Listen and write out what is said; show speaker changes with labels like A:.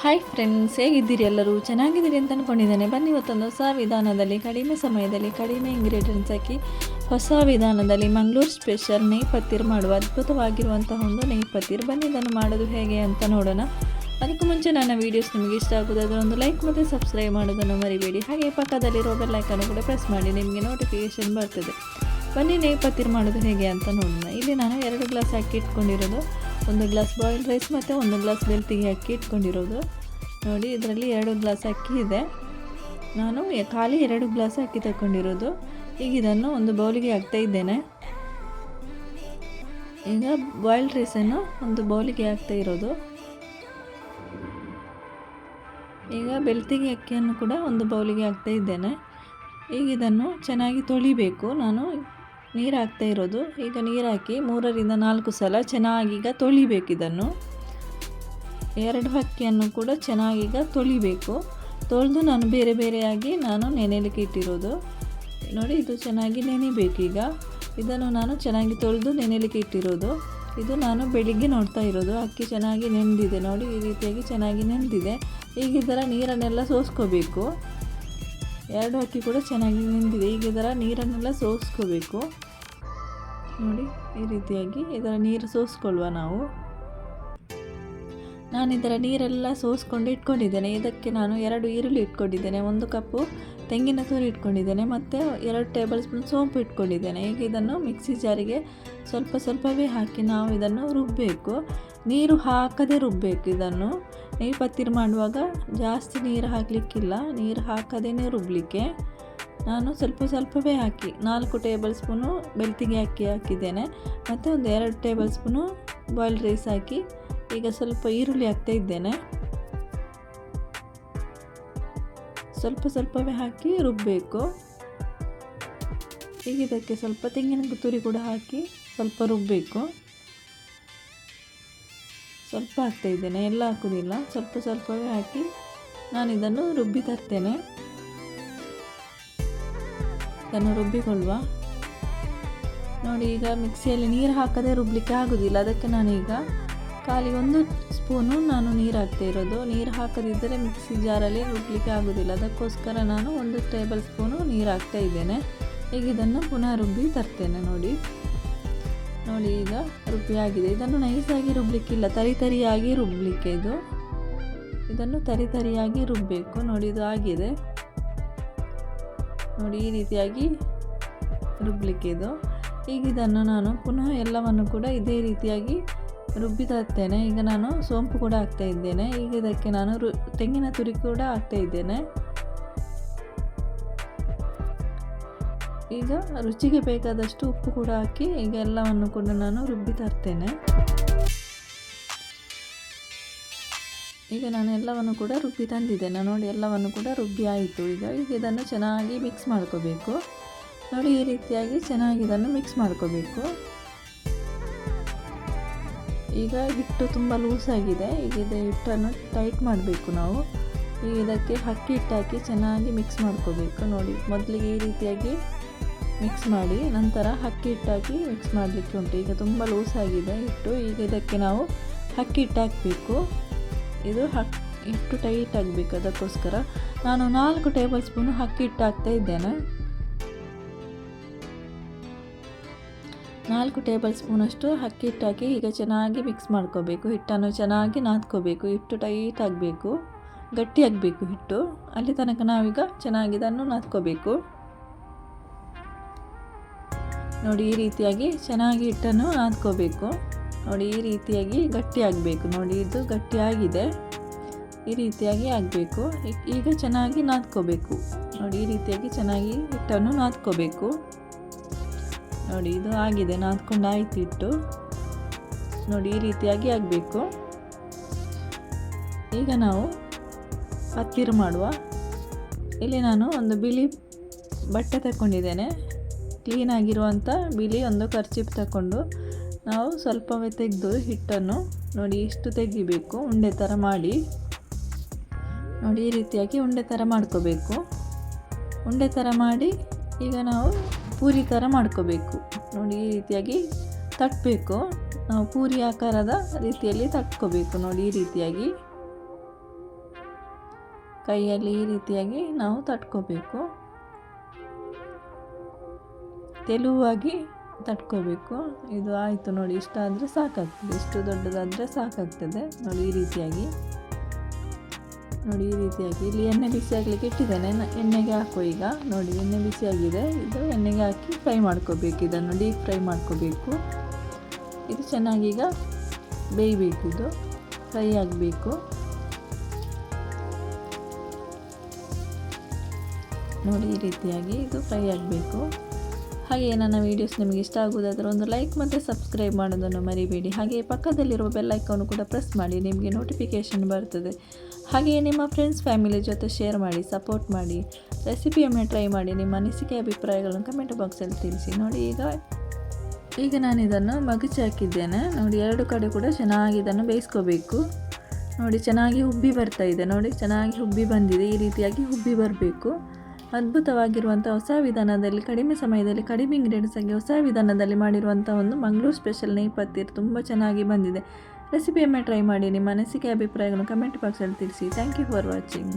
A: Hi friends ಹೇಗಿದ್ದೀರಿ ಎಲ್ಲರೂ? ಚೆನ್ನಾಗಿದ್ದೀರಿ ಅಂತ ಅಂದ್ಕೊಂಡಿದ್ದೇನೆ ಬನ್ನಿ ಇವತ್ತೊಂದು ಹೊಸ ವಿಧಾನದಲ್ಲಿ, ಕಡಿಮೆ ಸಮಯದಲ್ಲಿ, ಕಡಿಮೆ ಇಂಗ್ರೀಡಿಯೆಂಟ್ಸ್ ಹಾಕಿ ಹೊಸ ವಿಧಾನದಲ್ಲಿ ಮಂಗಳೂರು ಸ್ಪೆಷಲ್ ನೆಯ್ ಪತ್ತಿರ್ ಮಾಡುವ ಅದ್ಭುತವಾಗಿರುವಂತಹ ಒಂದು ನೆಯ್ ಪತ್ತಿರ್ ಬನ್ನಿ ಇದನ್ನು ಮಾಡೋದು ಹೇಗೆ ಅಂತ ನೋಡೋಣ. ಅದಕ್ಕೂ ಮುಂಚೆ ನನ್ನ ವೀಡಿಯೋಸ್ ನಿಮಗೆ ಇಷ್ಟ ಆಗೋದಾದರೆ ಒಂದು ಲೈಕ್ ಮತ್ತು ಸಬ್ಸ್ಕ್ರೈಬ್ ಮಾಡೋದನ್ನು ಮರಿಬೇಡಿ. ಹಾಗೆ ಪಕ್ಕದಲ್ಲಿರೋ ಲೈಕನ್ನು ಕೂಡ ಪ್ರೆಸ್ ಮಾಡಿ ನಿಮಗೆ ನೋಟಿಫಿಕೇಷನ್ ಬರ್ತದೆ. ಬನ್ನಿ ನೆಯ್ ಪತ್ತಿರ್ ಮಾಡೋದು ಹೇಗೆ ಅಂತ ನೋಡೋಣ. ಇಲ್ಲಿ ನಾನು ಎರಡು ಗ್ಲಾಸ್ ಅಕ್ಕಿ ಇಟ್ಕೊಂಡಿರೋದು. ಒಂದು ಗ್ಲಾಸ್ ಬಾಯ್ಲ್ಡ್ ರೈಸ್ ಮತ್ತು ಒಂದು ಗ್ಲಾಸ್ ಬೆಳ್ತಿಗೆ ಅಕ್ಕಿ ಇಟ್ಕೊಂಡಿರೋದು. ನೋಡಿ, ಇದರಲ್ಲಿ ಎರಡು ಗ್ಲಾಸ್ ಅಕ್ಕಿ ಇದೆ. ನಾನು ಖಾಲಿ ಎರಡು ಗ್ಲಾಸ್ ಅಕ್ಕಿ ತಗೊಂಡಿರೋದು ಈಗ ಇದನ್ನು ಒಂದು ಬೌಲಿಗೆ ಹಾಕ್ತಾ ಇದ್ದೇನೆ. ಈಗ ಬಾಯ್ಲ್ಡ್ ರೈಸನ್ನು ಒಂದು ಬೌಲಿಗೆ ಹಾಕ್ತಾ ಇರೋದು. ಈಗ ಬೆಳ್ತಿಗೆ ಅಕ್ಕಿಯನ್ನು ಕೂಡ ಒಂದು ಬೌಲಿಗೆ ಹಾಕ್ತಾ ಇದ್ದೇನೆ. ಈಗ ಇದನ್ನು ಚೆನ್ನಾಗಿ ತೊಳಿಬೇಕು. ನಾನು ನೀರು ಹಾಕ್ತಾ ಇರೋದು. ಈಗ ನೀರು ಹಾಕಿ ಮೂರರಿಂದ ನಾಲ್ಕು ಸಲ ಚೆನ್ನಾಗಿ ಈಗ ತೊಳಿಬೇಕು ಇದನ್ನು. ಎರಡು ಅಕ್ಕಿಯನ್ನು ಕೂಡ ಚೆನ್ನಾಗಿ ಈಗ ತೊಳಿಬೇಕು. ತೊಳೆದು ನಾನು ಬೇರೆ ಬೇರೆಯಾಗಿ ನಾನು ನೆನೆಲಿಕ್ಕೆ ಇಟ್ಟಿರೋದು. ನೋಡಿ, ಇದು ಚೆನ್ನಾಗಿ ನೆನೆಬೇಕು ಈಗ. ಇದನ್ನು ನಾನು ಚೆನ್ನಾಗಿ ತೊಳೆದು ನೆನೆಲಿಕ್ಕೆ ಇಟ್ಟಿರೋದು. ಇದು ನಾನು ಬೆಳಿಗ್ಗೆ ನೋಡ್ತಾ ಇರೋದು. ಅಕ್ಕಿ ಚೆನ್ನಾಗಿ ನೆಂದಿದೆ. ನೋಡಿ, ಈ ರೀತಿಯಾಗಿ ಚೆನ್ನಾಗಿ ನೆಂದಿದೆ. ಈಗ ನೀರನ್ನೆಲ್ಲ ಸೋಸ್ಕೋಬೇಕು. ಎರಡು ಅಕ್ಕಿ ಕೂಡ ಚೆನ್ನಾಗಿ ನಿಂದಿದೆ ಈಗ ಇದರ ನೀರನ್ನೆಲ್ಲ ಸೋಸ್ಕೋಬೇಕು. ನೋಡಿ, ಈ ರೀತಿಯಾಗಿ ಇದರ ನೀರು ಸೋಸ್ಕೊಳ್ಳುವ ನಾವು. ನಾನು ಇದರ ನೀರೆಲ್ಲ ಸೋಸ್ಕೊಂಡು ಇಟ್ಕೊಂಡಿದ್ದೇನೆ. ಇದಕ್ಕೆ ನಾನು ಎರಡು ಈರುಳ್ಳಿ ಇಟ್ಕೊಂಡಿದ್ದೇನೆ, ಒಂದು ಕಪ್ಪು ತೆಂಗಿನ ತುರಿ ಇಟ್ಕೊಂಡಿದ್ದೇನೆ, ಮತ್ತು ಎರಡು ಟೇಬಲ್ ಸ್ಪೂನ್ ಸೋಂಪು ಇಟ್ಕೊಂಡಿದ್ದೇನೆ. ಈಗ ಇದನ್ನು ಮಿಕ್ಸಿ ಜಾರಿಗೆ ಸ್ವಲ್ಪ ಸ್ವಲ್ಪವೇ ಹಾಕಿ ನಾವು ಇದನ್ನು ರುಬ್ಬಬೇಕು ನೀರು ಹಾಕದೆ ರುಬ್ಬಬೇಕು ಇದನ್ನು. ನೆಯ್ ಪತ್ತಿರ್ ಮಾಡುವಾಗ ಜಾಸ್ತಿ ನೀರು ಹಾಕಲಿಕ್ಕಿಲ್ಲ. ನೀರು ಹಾಕದೇ ರುಬ್ಬಲಿಕ್ಕೆ ನಾನು ಸ್ವಲ್ಪ ಸ್ವಲ್ಪವೇ ಹಾಕಿ, ನಾಲ್ಕು ಟೇಬಲ್ ಸ್ಪೂನು ಬೆಳ್ತಿಗೆ ಅಕ್ಕಿ ಹಾಕಿದ್ದೇನೆ. ಮತ್ತು ಒಂದು ಎರಡು ಟೇಬಲ್ ಸ್ಪೂನು ಬಾಯ್ಲ್ಡ್ ರೈಸ್ ಹಾಕಿ, ಈಗ ಸ್ವಲ್ಪ ಈರುಳ್ಳಿ ಹಾಕ್ತಾ ಇದ್ದೇನೆ. ಸ್ವಲ್ಪ ಸ್ವಲ್ಪವೇ ಹಾಕಿ ರುಬ್ಬಬೇಕು ಈಗ ಇದಕ್ಕೆ ಸ್ವಲ್ಪ ತೆಂಗಿನ ತುರಿ ಕೂಡ ಹಾಕಿ ಸ್ವಲ್ಪ ರುಬ್ಬಬೇಕು ಸ್ವಲ್ಪ ಹಾಕ್ತಾ ಇದ್ದೇನೆ, ಎಲ್ಲ ಹಾಕೋದಿಲ್ಲ. ಸ್ವಲ್ಪ ಸ್ವಲ್ಪವೇ ಹಾಕಿ ನಾನು ಇದನ್ನು ರುಬ್ಬಿ ತರ್ತೇನೆ. ಇದನ್ನು ರುಬ್ಬಿಕೊಳ್ಳುವ. ನೋಡಿ, ಈಗ ಮಿಕ್ಸಿಯಲ್ಲಿ ನೀರು ಹಾಕದೆ ರುಬ್ಬಲಿಕ್ಕೆ ಆಗೋದಿಲ್ಲ. ಅದಕ್ಕೆ ನಾನೀಗ ಖಾಲಿ ಒಂದು ಸ್ಪೂನು ನಾನು ನೀರು ಹಾಕ್ತಾ ಇರೋದು. ನೀರು ಹಾಕದಿದ್ದರೆ ಮಿಕ್ಸಿ ಜಾರಲ್ಲಿ ರುಬ್ಬಲಿಕ್ಕೆ ಆಗೋದಿಲ್ಲ. ಅದಕ್ಕೋಸ್ಕರ ನಾನು ಒಂದು ಟೇಬಲ್ ಸ್ಪೂನು ನೀರು ಹಾಕ್ತಾ ಇದ್ದೇನೆ. ಈಗ ಇದನ್ನು ಪುನಃ ರುಬ್ಬಿ ತರ್ತೇನೆ, ನೋಡಿ. ನೋಡಿ, ಈಗ ರುಬ್ಬಿಯಾಗಿದೆ ಇದನ್ನು ನೈಸಾಗಿ ರುಬ್ಬಲಿಕ್ಕಿಲ್ಲ ತರಿ ತರಿಯಾಗಿ ರುಬ್ಬಲಿಕ್ಕೆ ಇದು. ಇದನ್ನು ತರಿ ತರಿಯಾಗಿ ರುಬ್ಬಬೇಕು ನೋಡಿ, ಇದು ಆಗಿದೆ. ನೋಡಿ, ಈ ರೀತಿಯಾಗಿ ರುಬ್ಬಲಿಕ್ಕೆ ಇದು. ಈಗ ಇದನ್ನು ನಾನು ಪುನಃ ಎಲ್ಲವನ್ನು ಕೂಡ ಇದೇ ರೀತಿಯಾಗಿ ರುಬ್ಬಿ ತರ್ತೇನೆ ಈಗ ನಾನು ಸೋಂಪು ಕೂಡ ಹಾಕ್ತಾ ಇದ್ದೇನೆ. ಈಗ ಇದಕ್ಕೆ ನಾನು ರು, ತೆಂಗಿನ ತುರಿ ಕೂಡ ಹಾಕ್ತಾ ಇದ್ದೇನೆ. ಈಗ ರುಚಿಗೆ ಬೇಕಾದಷ್ಟು ಉಪ್ಪು ಕೂಡ ಹಾಕಿ ಈಗ ಎಲ್ಲವನ್ನು ಕೂಡ ನಾನು ರುಬ್ಬಿ ತರ್ತೇನೆ. ಈಗ ನಾನು ಎಲ್ಲವನ್ನು ಕೂಡ ರುಬ್ಬಿ ತಂದಿದ್ದೇನೆ. ನೋಡಿ, ಎಲ್ಲವನ್ನು ಕೂಡ ರುಬ್ಬಿ ಆಯಿತು. ಈಗ ಈಗ ಇದನ್ನು ಚೆನ್ನಾಗಿ ಮಿಕ್ಸ್ ಮಾಡ್ಕೋಬೇಕು. ನೋಡಿ, ಈ ರೀತಿಯಾಗಿ ಚೆನ್ನಾಗಿ ಇದನ್ನು ಮಿಕ್ಸ್ ಮಾಡ್ಕೋಬೇಕು. ಈಗ ಹಿಟ್ಟು ತುಂಬ ಲೂಸಾಗಿದೆ ಈಗ ಇದು ಹಿಟ್ಟನ್ನು ಟೈಟ್ ಮಾಡಬೇಕು ನಾವು. ಈಗ ಇದಕ್ಕೆ ಅಕ್ಕಿ ಹಿಟ್ಟಾಕಿ ಚೆನ್ನಾಗಿ ಮಿಕ್ಸ್ ಮಾಡ್ಕೋಬೇಕು ನೋಡಿ. ಮೊದಲಿಗೆ ಈ ರೀತಿಯಾಗಿ ಮಿಕ್ಸ್ ಮಾಡಿ, ನಂತರ ಅಕ್ಕಿ ಹಿಟ್ಟಾಕಿ ಮಿಕ್ಸ್ ಮಾಡಲಿಕ್ಕೆ ಉಂಟು. ಈಗ ತುಂಬ ಲೂಸ್ ಆಗಿದೆ ಹಿಟ್ಟು. ಈಗ ಇದಕ್ಕೆ ನಾವು ಅಕ್ಕಿ ಹಿಟ್ಟು ಹಾಕಬೇಕು ಇದು ಹಕ್ ಹಿಟ್ಟು ಟೈಟ್ ಆಗಬೇಕು ಅದಕ್ಕೋಸ್ಕರ. ನಾನು ನಾಲ್ಕು ಟೇಬಲ್ ಸ್ಪೂನು ಅಕ್ಕಿ ಹಿಟ್ಟು ಹಾಕ್ತಾ ಇದ್ದೇನೆ. ನಾಲ್ಕು ಟೇಬಲ್ ಸ್ಪೂನಷ್ಟು ಅಕ್ಕಿ ಹಿಟ್ಟಾಕಿ ಈಗ ಚೆನ್ನಾಗಿ ಮಿಕ್ಸ್ ಮಾಡ್ಕೋಬೇಕು. ಹಿಟ್ಟನ್ನು ಚೆನ್ನಾಗಿ ನಾದ್ಕೋಬೇಕು. ಹಿಟ್ಟು ಟೈಟ್ ಆಗಬೇಕು. ಗಟ್ಟಿ ಆಗಬೇಕು ಹಿಟ್ಟು. ಅಲ್ಲಿ ತನಕ ನಾವೀಗ ಚೆನ್ನಾಗಿ ಇದನ್ನು ನಾದ್ಕೋಬೇಕು. ನೋಡಿ, ಈ ರೀತಿಯಾಗಿ ಚೆನ್ನಾಗಿ ಹಿಟ್ಟನ್ನು ನಾದ್ಕೋಬೇಕು. ನೋಡಿ, ಈ ರೀತಿಯಾಗಿ ಗಟ್ಟಿಯಾಗಬೇಕು. ನೋಡಿ, ಇದು ಗಟ್ಟಿಯಾಗಿದೆ. ಈ ರೀತಿಯಾಗಿ ಆಗಬೇಕು. ಈಗ ಚೆನ್ನಾಗಿ ನಾದ್ಕೋಬೇಕು. ನೋಡಿ, ಈ ರೀತಿಯಾಗಿ ಚೆನ್ನಾಗಿ ಹಿಟ್ಟನ್ನು ನಾದ್ಕೋಬೇಕು. ನೋಡಿ, ಇದು ಆಗಿದೆ. ನಾದ್ಕೊಂಡು ಆಯ್ತು ಹಿಟ್ಟು. ನೋಡಿ, ಈ ರೀತಿಯಾಗಿ ಆಗಬೇಕು. ಈಗ ನಾವು ಪತ್ತೀರು ಮಾಡುವ. ಇಲ್ಲಿ ನಾನು ಒಂದು ಬಿಳಿ ಬಟ್ಟೆ ತಗೊಂಡಿದ್ದೇನೆ ಕ್ಲೀನಾಗಿರುವಂಥ ಬಿಳಿ ಒಂದು ಕರ್ಚಿಪ್ ತಗೊಂಡು ನಾವು ಸ್ವಲ್ಪವೇ ತೆಗೆದು ಹಿಟ್ಟನ್ನು ನೋಡಿ ಇಷ್ಟು ತೆಗಿಬೇಕು, ಉಂಡೆ ಥರ ಮಾಡಿ. ನೋಡಿ ಈ ರೀತಿಯಾಗಿ ಉಂಡೆ ಥರ ಮಾಡ್ಕೋಬೇಕು. ಉಂಡೆ ಥರ ಮಾಡಿ ಈಗ ನಾವು ಪೂರಿ ಥರ ಮಾಡ್ಕೋಬೇಕು. ನೋಡಿ ಈ ರೀತಿಯಾಗಿ ತಟ್ಟಬೇಕು ನಾವು ಪೂರಿ ಆಕಾರದ ರೀತಿಯಲ್ಲಿ ತಟ್ಕೋಬೇಕು ನೋಡಿ ಈ ರೀತಿಯಾಗಿ. ಕೈಯಲ್ಲಿ ಈ ರೀತಿಯಾಗಿ ನಾವು ತಟ್ಕೋಬೇಕು. ತೆಲುವಾಗಿ ತಟ್ಕೋಬೇಕು. ಇದು ಆಯಿತು ನೋಡಿ, ಇಷ್ಟ ಆದರೆ ಸಾಕಾಗ್ತದೆ. ಇಷ್ಟು ದೊಡ್ಡದಾದರೆ ಸಾಕಾಗ್ತದೆ. ನೋಡಿ, ಈ ರೀತಿಯಾಗಿ. ನೋಡಿ, ಈ ರೀತಿಯಾಗಿ. ಇಲ್ಲಿ ಎಣ್ಣೆ ಬಿಸಿ ಆಗಲಿಕ್ಕೆ ಇಟ್ಟಿದ್ದೇನೆ. ಎಣ್ಣೆಗೆ ಹಾಕೋ ಈಗ. ನೋಡಿ, ಎಣ್ಣೆ ಬಿಸಿಯಾಗಿದೆ ಇದು ಎಣ್ಣೆಗೆ ಹಾಕಿ ಫ್ರೈ ಮಾಡ್ಕೋಬೇಕು. ಇದನ್ನು ಡೀಪ್ ಫ್ರೈ ಮಾಡ್ಕೋಬೇಕು. ಇದು ಚೆನ್ನಾಗಿ ಈಗ ಬೇಯಬೇಕು. ಇದು ಫ್ರೈ ಆಗಬೇಕು. ನೋಡಿ ಈ ರೀತಿಯಾಗಿ ಇದು ಫ್ರೈ ಆಗಬೇಕು. ಹಾಗೆ ನನ್ನ ವೀಡಿಯೋಸ್ ನಿಮಗೆ ಇಷ್ಟ ಆಗುವುದಾದರೆ ಒಂದು ಲೈಕ್ ಮತ್ತು ಸಬ್ಸ್ಕ್ರೈಬ್ ಮಾಡೋದನ್ನು ಮರಿಬೇಡಿ. ಹಾಗೆ ಪಕ್ಕದಲ್ಲಿರುವ ಬೆಲ್ ಐಕಾನು ಕೂಡ ಪ್ರೆಸ್ ಮಾಡಿ ನಿಮಗೆ ನೋಟಿಫಿಕೇಷನ್ ಬರ್ತದೆ. ಹಾಗೆಯೇ ನಿಮ್ಮ ಫ್ರೆಂಡ್ಸ್ ಫ್ಯಾಮಿಲಿ ಜೊತೆ ಶೇರ್ ಮಾಡಿ ಸಪೋರ್ಟ್ ಮಾಡಿ ರೆಸಿಪಿಯನ್ನು ಟ್ರೈ ಮಾಡಿ, ನಿಮ್ಮ ಅನಿಸಿಕೆ ಅಭಿಪ್ರಾಯಗಳನ್ನು ಕಮೆಂಟ್ ಬಾಕ್ಸಲ್ಲಿ ತಿಳಿಸಿ. ನೋಡಿ ಈಗ ಈಗ ನಾನು ಇದನ್ನು ಮಗುಚಿ ಹಾಕಿದ್ದೇನೆ. ನೋಡಿ ಎರಡು ಕಡೆ ಕೂಡ ಚೆನ್ನಾಗಿ ಇದನ್ನು ಬೇಯಿಸ್ಕೋಬೇಕು. ನೋಡಿ ಚೆನ್ನಾಗಿ ಹುಬ್ಬಿ ಬರ್ತಾ ಇದೆ. ನೋಡಿ ಚೆನ್ನಾಗಿ ಹುಬ್ಬಿ ಬಂದಿದೆ. ಈ ರೀತಿಯಾಗಿ ಹುಬ್ಬಿ ಬರಬೇಕು. ಅದ್ಭುತವಾಗಿರುವಂಥ ಹೊಸ ವಿಧಾನದಲ್ಲಿ, ಕಡಿಮೆ ಸಮಯದಲ್ಲಿ, ಕಡಿಮೆ ಇಂಗ್ರೀಡಿಯೆಂಟ್ಸಾಗಿ ಹೊಸ ವಿಧಾನದಲ್ಲಿ ಮಾಡಿರುವಂಥ ಒಂದು ಮಂಗಳೂರು ಸ್ಪೆಷಲ್ ನೆಯ್ ತುಂಬ ಚೆನ್ನಾಗಿ ಬಂದಿದೆ. ರೆಸಿಪಿಯನ್ನು ಟ್ರೈ ಮಾಡಿ, ನಿಮ್ಮ ಅನಿಸಿಕೆ ಅಭಿಪ್ರಾಯಗಳನ್ನು ಕಮೆಂಟ್ ಬಾಕ್ಸಲ್ಲಿ ತಿಳಿಸಿ. Thank you for watching